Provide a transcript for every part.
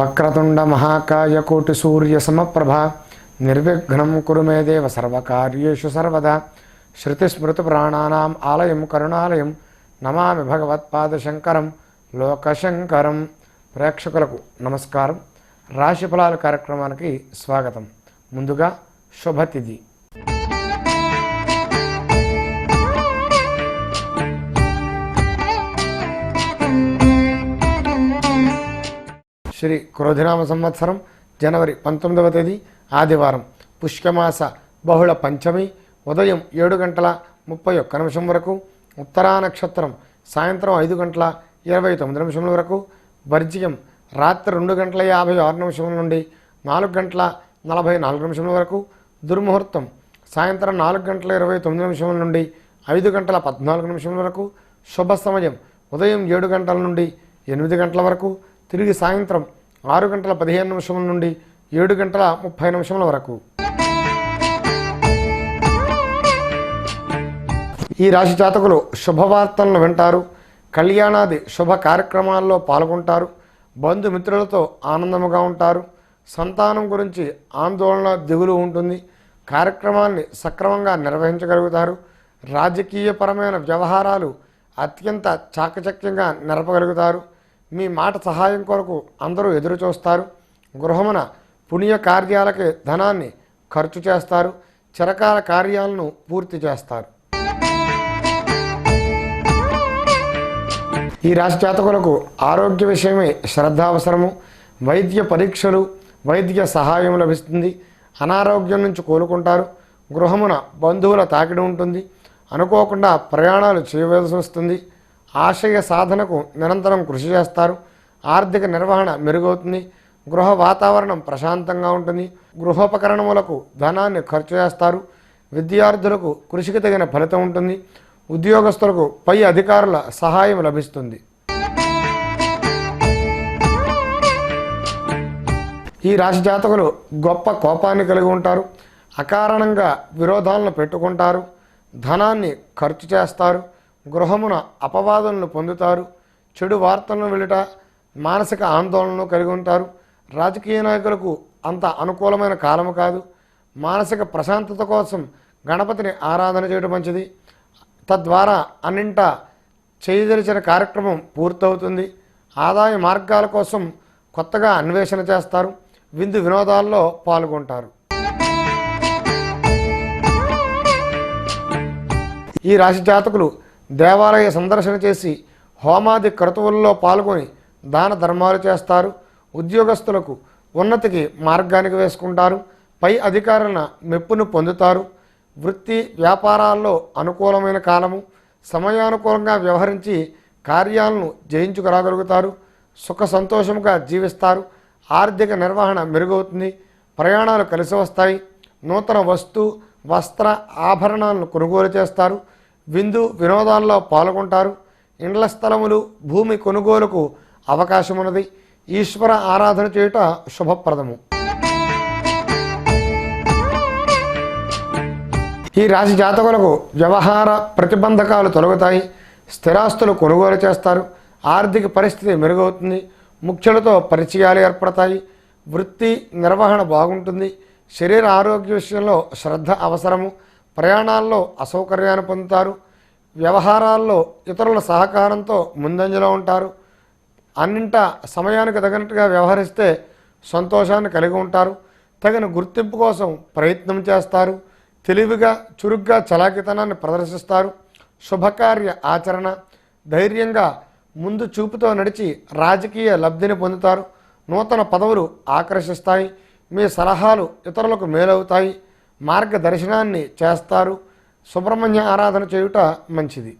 వక్రతుండ మహాకాయ కోటి సూర్య సమప్రభ నిర్విఘ్నం కురు మే దేవ సర్వకార్యేషు సర్వదా. శృతిస్మృతి ప్రాణానాం ఆలయం కరుణాలయం నమామి భగవత్పాదశంకరం లోకశంకరం. ప్రేక్షకులకు నమస్కారం. రాశిఫలాల కార్యక్రమానికి స్వాగతం. ముందుగా శుభతిథి. శ్రీ క్రోధినామ సంవత్సరం జనవరి పంతొమ్మిదవ తేదీ ఆదివారం పుష్కమాస బహుళ పంచమి ఉదయం ఏడు గంటల ముప్పై ఒక్క నిమిషం వరకు ఉత్తరా నక్షత్రం సాయంత్రం ఐదు గంటల ఇరవై తొమ్మిది నిమిషముల వరకు వర్జ్యం రాత్రి రెండు గంటల యాభై ఆరు నిమిషముల నుండి నాలుగు గంటల నలభై నాలుగు నిమిషముల వరకు దుర్ముహూర్తం సాయంత్రం నాలుగు గంటల ఇరవై తొమ్మిది నిమిషముల నుండి ఐదు గంటల పద్నాలుగు నిమిషముల వరకు శుభ సమయం ఉదయం ఏడు గంటల నుండి ఎనిమిది గంటల వరకు తిరిగి సాయంత్రం ఆరు గంటల పదిహేను నిమిషముల నుండి ఏడు గంటల ముప్పై నిమిషముల వరకు. ఈ రాశి జాతకులు శుభవార్తలను వింటారు కళ్యాణాది శుభ కార్యక్రమాల్లో పాల్గొంటారు బంధుమిత్రులతో ఆనందముగా ఉంటారు సంతానం గురించి ఆందోళన దిగులు ఉంటుంది కార్యక్రమాన్ని సక్రమంగా నిర్వహించగలుగుతారు రాజకీయపరమైన వ్యవహారాలు అత్యంత చాకచక్యంగా నెరపగలుగుతారు మీ మాట సహాయం కొరకు అందరూ ఎదురు చూస్తారు. గృహమున పుణ్య కార్యాలకి ధనాన్ని ఖర్చు చేస్తారు. చిరకాల కార్యాలను పూర్తి చేస్తారు. ఈ రాశి జాతకులకు ఆరోగ్య విషయమే శ్రద్ధ అవసరము వైద్య పరీక్షలు వైద్య సహాయం లభిస్తుంది. అనారోగ్యం నుంచి కోలుకుంటారు. గృహమున బంధువుల తాకిడి ఉంటుంది. అనుకోకుండా ప్రయాణాలు చేయవలసి వస్తుంది. ఆశయ సాధనకు నిరంతరం కృషి చేస్తారు. ఆర్థిక నిర్వహణ మెరుగవుతుంది. గృహ వాతావరణం ప్రశాంతంగా ఉంటుంది. గృహోపకరణములకు ధనాన్ని ఖర్చు చేస్తారు. విద్యార్థులకు కృషికి తగిన ఫలితం ఉంటుంది. ఉద్యోగస్తులకు పై అధికారుల సహాయం లభిస్తుంది. ఈ రాశి జాతకులు గొప్ప కోపాన్ని కలిగి ఉంటారు. అకారణంగా విరోధాలను పెట్టుకుంటారు. ధనాన్ని ఖర్చు చేస్తారు. గృహమున అపవాదులను పొందుతారు చెడు వార్తలను వెళ్ళట మానసిక ఆందోళనను కలిగి ఉంటారు. రాజకీయ నాయకులకు అంత అనుకూలమైన కాలము కాదు. మానసిక ప్రశాంతత కోసం గణపతిని ఆరాధన చేయడం మంచిది. తద్వారా అన్నింట చేయదలిచిన కార్యక్రమం పూర్తవుతుంది. ఆదాయ మార్గాల కోసం కొత్తగా అన్వేషణ చేస్తారు. విందు వినోదాల్లో పాల్గొంటారు. ఈ రాశి జాతకులు దేవాలయ సందర్శన చేసి హోమాది క్రతువుల్లో పాల్గొని దాన ధర్మాలు చేస్తారు. ఉద్యోగస్తులకు ఉన్నతికి మార్గానికి వేసుకుంటారు. పై అధికారుల మెప్పును పొందుతారు. వృత్తి వ్యాపారాల్లో అనుకూలమైన కాలము సమయానుకూలంగా వ్యవహరించి కార్యాలను జయించుకురాగలుగుతారు. సుఖ సంతోషముగా జీవిస్తారు. ఆర్థిక నిర్వహణ మెరుగవుతుంది. ప్రయాణాలు కలిసి వస్తాయి. నూతన వస్తు వస్త్ర ఆభరణాలను కొనుగోలు చేస్తారు. విందు వినోదాల్లో పాల్గొంటారు. ఇండ్ల స్థలములు భూమి కొనుగోలుకు అవకాశమున్నది. ఈశ్వర ఆరాధన చేయుట శుభప్రదము. ఈ రాశి జాతకులకు వ్యవహార ప్రతిబంధకాలు తొలగుతాయి. స్థిరాస్తులు కొనుగోలు చేస్తారు. ఆర్థిక పరిస్థితి మెరుగవుతుంది. ముఖ్యులతో పరిచయాలు ఏర్పడతాయి. వృత్తి నిర్వహణ బాగుంటుంది. శరీర ఆరోగ్య విషయంలో శ్రద్ధ అవసరము. ప్రయాణాల్లో అసౌకర్యాన్ని పొందుతారు వ్యవహారాల్లో ఇతరుల సహకారంతో ముందంజలో ఉంటారు. అన్నింటా సమయానికి తగినట్టుగా వ్యవహరిస్తే సంతోషాన్ని కలిగి ఉంటారు. తగిన గుర్తింపు కోసం ప్రయత్నం చేస్తారు. తెలివిగా చురుగ్గా చలాకితనాన్ని ప్రదర్శిస్తారు. శుభకార్య ఆచరణ ధైర్యంగా ముందు చూపుతో నడిచి రాజకీయ లబ్ధిని పొందుతారు. నూతన పదవులు ఆకర్షిస్తాయి. మీ సలహాలు ఇతరులకు మేలవుతాయి. మార్గదర్శనాన్ని చేస్తారు. సుబ్రహ్మణ్య ఆరాధన చేయుట మంచిది.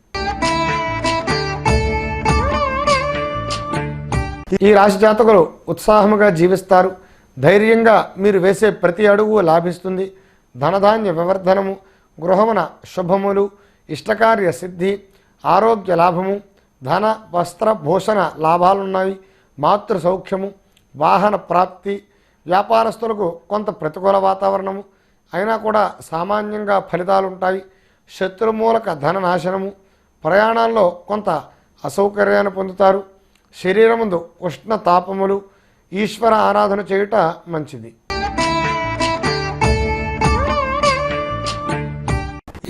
ఈ రాశి జాతకులు ఉత్సాహముగా జీవిస్తారు. ధైర్యంగా మీరు వేసే ప్రతి అడుగు లాభిస్తుంది. ధనధాన్య వివర్ధనము గృహమున శుభములు ఇష్టకార్య సిద్ధి ఆరోగ్య లాభము ధన వస్త్ర భూషణ లాభాలున్నాయి. మాతృ సౌఖ్యము వాహన ప్రాప్తి వ్యాపారస్తులకు కొంత ప్రతికూల వాతావరణము అయినా కూడా సామాన్యంగా ఫలితాలు ఉంటాయి శత్రుమూలక ధన నాశనము. ప్రయాణాల్లో కొంత అసౌకర్యాన్ని పొందుతారు. శరీరముందు ఉష్ణ తాపములు. ఈశ్వర ఆరాధన చేయుట మంచిది.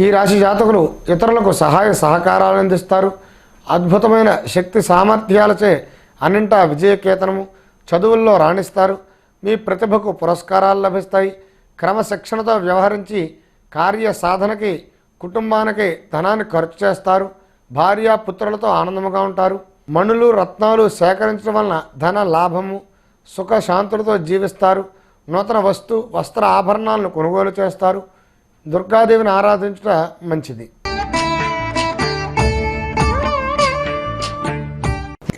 ఈ రాశి జాతకులు ఇతరులకు సహాయ సహకారాలు అందిస్తారు. అద్భుతమైన శక్తి సామర్థ్యాలచే అన్నింటా విజయకేతనము. చదువుల్లో రాణిస్తారు. మీ ప్రతిభకు పురస్కారాలు లభిస్తాయి. క్రమశిక్షణతో వ్యవహరించి కార్య సాధనకి కుటుంబానికి ధనాన్ని ఖర్చు చేస్తారు. భార్య పుత్రులతో ఆనందముగా ఉంటారు. మణులు రత్నాలు సేకరించడం వలన ధన లాభము సుఖ శాంతులతో జీవిస్తారు. నూతన వస్తు వస్త్ర ఆభరణాలను కొనుగోలు చేస్తారు. దుర్గాదేవిని ఆరాధించుట మంచిది.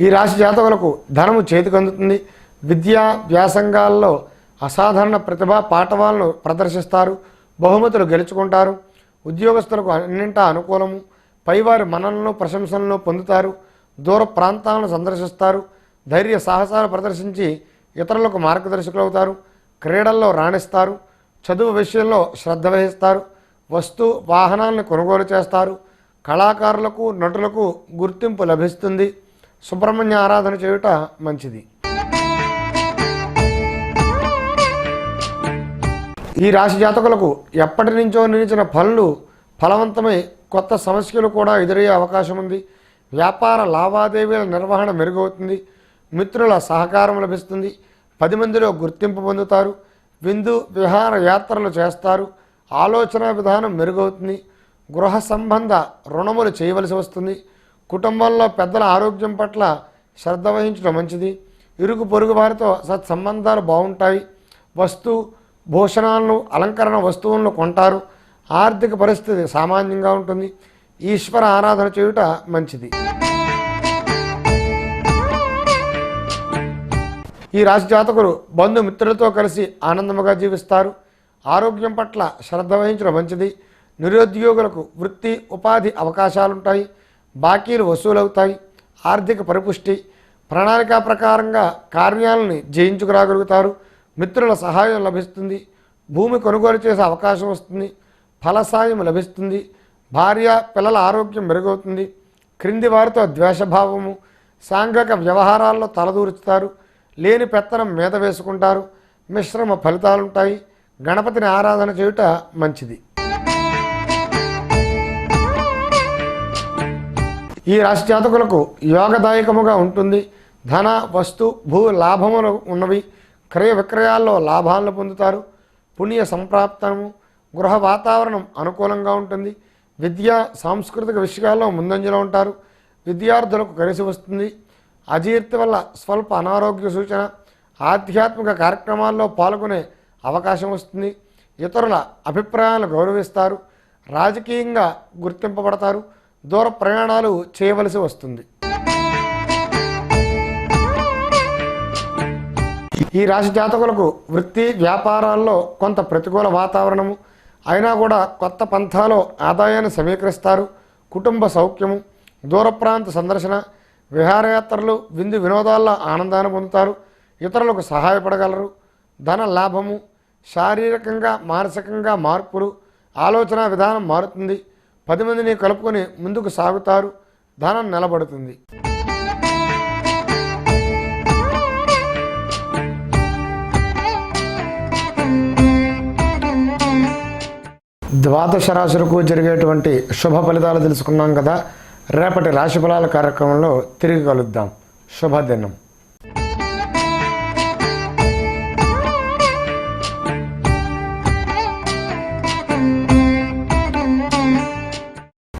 ఈ రాశి జాతకులకు ధనము చేతికందుతుంది విద్యా వ్యాసంగాల్లో అసాధారణ ప్రతిభ పాఠవాలను ప్రదర్శిస్తారు బహుమతులు గెలుచుకుంటారు ఉద్యోగస్తులకు అన్నింటా అనుకూలము పైవారి మనలను ప్రశంసలను పొందుతారు దూర ప్రాంతాలను సందర్శిస్తారు ధైర్య సాహసాలు ప్రదర్శించి ఇతరులకు మార్గదర్శకులవుతారు క్రీడల్లో రాణిస్తారు చదువు విషయంలో శ్రద్ధ వహిస్తారు వస్తు వాహనాలను కొనుగోలు చేస్తారు కళాకారులకు నటులకు గుర్తింపు లభిస్తుంది. సుబ్రహ్మణ్య ఆరాధన చేయుట మంచిది. ఈ రాశి జాతకులకు ఎప్పటి నుంచో నిలిచిన పనులు ఫలవంతమై కొత్త సమస్యలు కూడా ఎదురయ్యే అవకాశం ఉంది. వ్యాపార లావాదేవీల నిర్వహణ మెరుగవుతుంది. మిత్రుల సహకారం లభిస్తుంది. పది మందిలో గుర్తింపు పొందుతారు. విందు విహార యాత్రలు చేస్తారు. ఆలోచన విధానం మెరుగవుతుంది. గృహ సంబంధ రుణములు చేయవలసి వస్తుంది. కుటుంబంలో పెద్దల ఆరోగ్యం పట్ల శ్రద్ధ వహించడం మంచిది. ఇరుగు పొరుగు వారితో సత్సంబంధాలు బాగుంటాయి. వస్తు భూషణాలను అలంకరణ వస్తువులను కొంటారు. ఆర్థిక పరిస్థితి సామాన్యంగా ఉంటుంది. ఈశ్వర ఆరాధన చేయుట మంచిది. ఈ రాశి జాతకులు బంధుమిత్రులతో కలిసి ఆనందముగా జీవిస్తారు. ఆరోగ్యం పట్ల శ్రద్ధ వహించడం మంచిది. నిరుద్యోగులకు వృత్తి ఉపాధి అవకాశాలుంటాయి. బాకీలు వసూలవుతాయి. ఆర్థిక పరిపుష్టి ప్రణాళిక ప్రకారంగా కార్యాలని జయించుకురాగలుగుతారు. మిత్రుల సహాయం లభిస్తుంది. భూమి కొనుగోలు చేసే అవకాశం వస్తుంది. ఫలసాయం లభిస్తుంది. భార్య పిల్లల ఆరోగ్యం మెరుగవుతుంది. క్రింది వారితో ద్వేషభావము సాంఘిక వ్యవహారాల్లో తలదూరుస్తారు లేని పెత్తనం మీద వేసుకుంటారు. మిశ్రమ ఫలితాలుంటాయి. గణపతిని ఆరాధన చేయుట మంచిది. ఈ రాశి జాతకులకు యోగదాయకముగా ఉంటుంది. ధన వస్తు భూ లాభములు ఉన్నవి. క్రయ విక్రయాల్లో లాభాలను పొందుతారు. పుణ్య సంప్రాప్తము గృహ వాతావరణం అనుకూలంగా ఉంటుంది. విద్య సాంస్కృతిక విషయాల్లో ముందంజలో ఉంటారు. విద్యార్థులకు కలిసి వస్తుంది. అజీర్తి వల్ల స్వల్ప అనారోగ్య సూచన ఆధ్యాత్మిక కార్యక్రమాల్లో పాల్గొనే అవకాశం వస్తుంది. ఇతరుల అభిప్రాయాలను గౌరవిస్తారు. రాజకీయంగా గుర్తింపబడతారు. దూర ప్రయాణాలు చేయవలసి వస్తుంది. ఈ రాశి జాతకులకు వృత్తి వ్యాపారాల్లో కొంత ప్రతికూల వాతావరణము. అయినా కూడా కొత్త పంథాలో ఆదాయాన్ని సమీకరిస్తారు. కుటుంబ సౌఖ్యము దూర ప్రాంత సందర్శన విహారయాత్రలు విందు వినోదాల్లో ఆనందాన్ని పొందుతారు. ఇతరులకు సహాయపడగలరు. ధన లాభము శారీరకంగా మానసికంగా మార్పులు ఆలోచన విధానం మారుతుంది. పది మందిని కలుపుకొని ముందుకు సాగుతారు. ధనం నిలబడుతుంది. ద్వాదశ రాశులకు జరిగేటువంటి శుభ ఫలితాలు తెలుసుకున్నాం కదా. రేపటి రాశి ఫలాల కార్యక్రమంలో తిరిగి కలుద్దాం. శుభదినం.